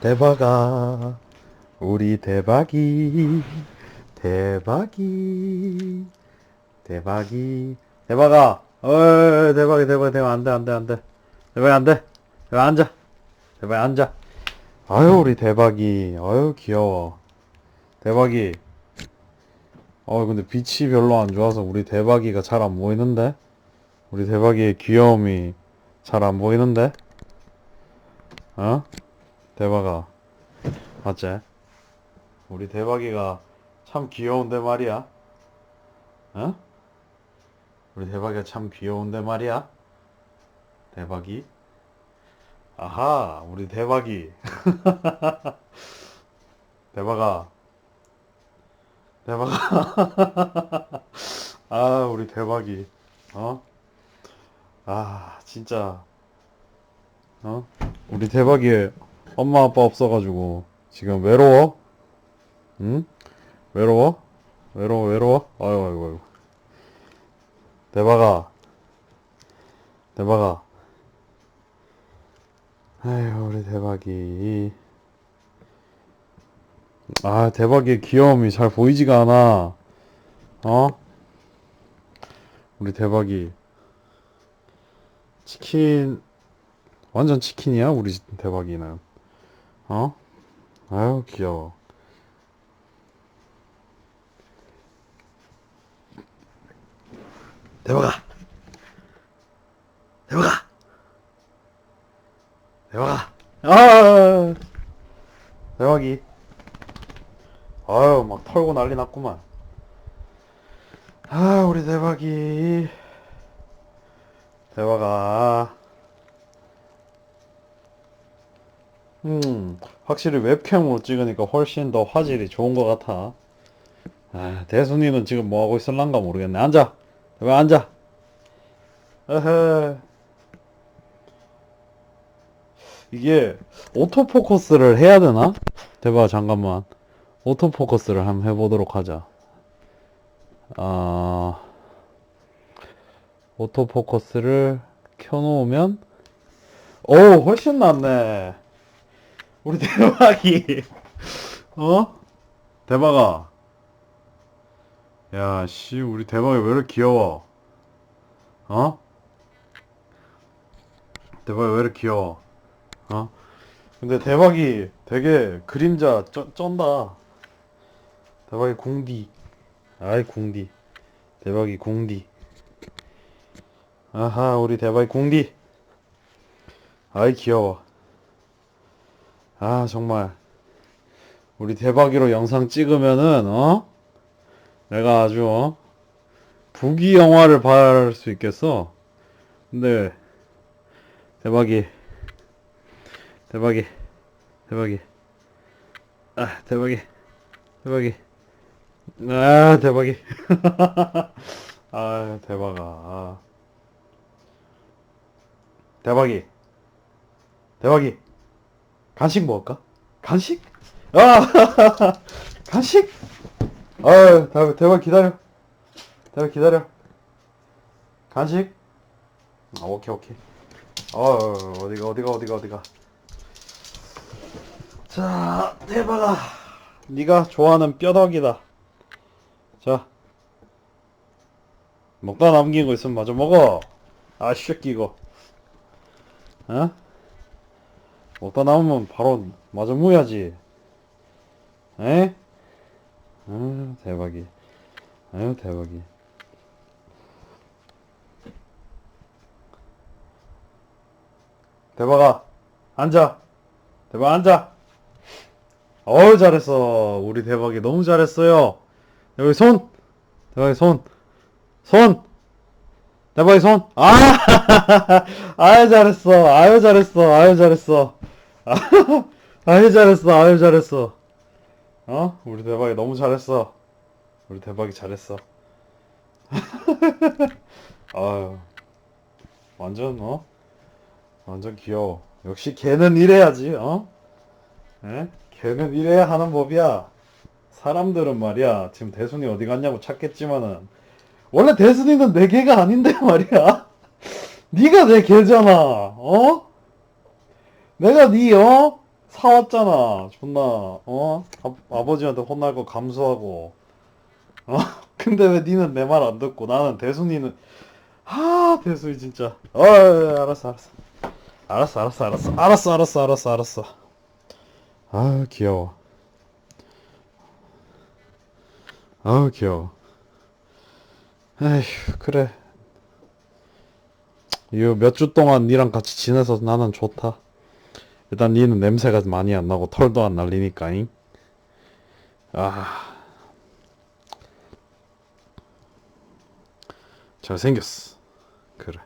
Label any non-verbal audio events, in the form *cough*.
대박아. 우리 대박이. 대박이. 대박이. 대박아. 어 대박이 대박이 대박. 안돼 안돼 안돼. 대박이 안돼. 대박 앉아. 대박이 앉아. 아유 우리 대박이. 아유 귀여워. 대박이. 어 근데 빛이 별로 안 좋아서 우리 대박이가 잘 안 보이는데? 우리 대박이의 귀여움이 잘 안 보이는데? 어 대박아. 맞지? 우리 대박이가 참 귀여운데 말이야. 어 우리 대박이가 참 귀여운데 말이야. 대박이? 아하 우리 대박이. *laughs* 대박아. 대박아. *laughs* 아 우리 대박이. 어? 아 진짜. 어? 우리 대박이 엄마 아빠 없어가지고 지금 외로워? 응? 외로워? 외로워 외로워? 아이고 아이고 아이고 대박아 대박아 아휴 우리 대박이 아 대박의 귀여움이 잘 보이지가 않아 어? 우리 대박이 치킨 완전 치킨이야 우리 대박이는 어? 아유 귀여워. 대박아 대박아 대박아 아! 대박이. 아유 막 털고 난리 났구만. 아 우리 대박이. 대박아 음 확실히 웹캠으로 찍으니까 훨씬 더 화질이 좋은 것 같아. 아 대순이는 지금 뭐 하고 있을란가 모르겠네. 앉아. 대박 앉아? 에헤 이게 오토포커스를 해야 되나? 대박 잠깐만. 오토포커스를 한번 해보도록 하자. 아 오토포커스를 켜놓으면 오 훨씬 낫네 우리 대박이. 어? 대박아. 야 씨 우리 대박이 왜 이렇게 귀여워? 어? 대박이 왜 이렇게 귀여워? 어? 근데 대박이 되게 그림자 쩐, 쩐다. 대박이 궁디. 아이 궁디. 대박이 궁디. 아하 우리 대박이 궁디. 아이 귀여워 아 정말. 우리 대박이로 영상 찍으면은 어? 내가 아주 어? 부귀 영화를 바랄 수 있겠어. 근데 대박이. 대박이. 대박이. 아 대박이. 대박이. 아 대박이. *laughs* 아 대박아. 대박이. 대박이 간식 먹을까? 간식? 아 *laughs* 간식? 아 대박 대박 기다려 대박 기다려 간식? 아 오케이 오케이 어 어디가 어디가 어디가 어디가 자 대박아 네가 좋아하는 뼈덕이다 자 먹다 남긴 거 있으면 마저 먹어 아 이거 어? 먹다 남으면 바로 마저 무야지 에? 아유 대박이 아유 대박이 대박아 앉아 대박 앉아 어우 잘했어 우리 대박이 너무 잘했어요 여기 손 대박이 손 손! 대박이 손! 아! *laughs* 아유, 잘했어. 아유, 잘했어. 아유, 잘했어. *laughs* 아유, 잘했어. 아유, 잘했어. 어? 우리 대박이 너무 잘했어. 우리 대박이 잘했어. *laughs* 아유. 완전, 어? 완전 귀여워. 역시 걔는 이래야지, 어? 에? 걔는 이래야 하는 법이야. 사람들은 말이야. 지금 대순이 어디 갔냐고 찾겠지만은, 원래 대순이는 내 개가 아닌데 말이야. *laughs* 네가 내 개잖아. 어? 내가 네 어? 사왔잖아. 존나, 어? 아, 아버지한테 혼날 거 감수하고. 어? *laughs* 근데 왜 니는 내 말 안 듣고 나는 대순이는, 아, 대순이 진짜. 어, 알았어, 알았어. 알았어, 알았어, 알았어. 알았어, 알았어, 알았어, 알았어. 아, 귀여워. 아, 귀여워. 에휴, 그래. 이거 몇주 동안 니랑 같이 지내서 나는 좋다. 일단 니는 냄새가 많이 안 나고 털도 안 날리니까 잉. 아. 잘생겼어. 그래.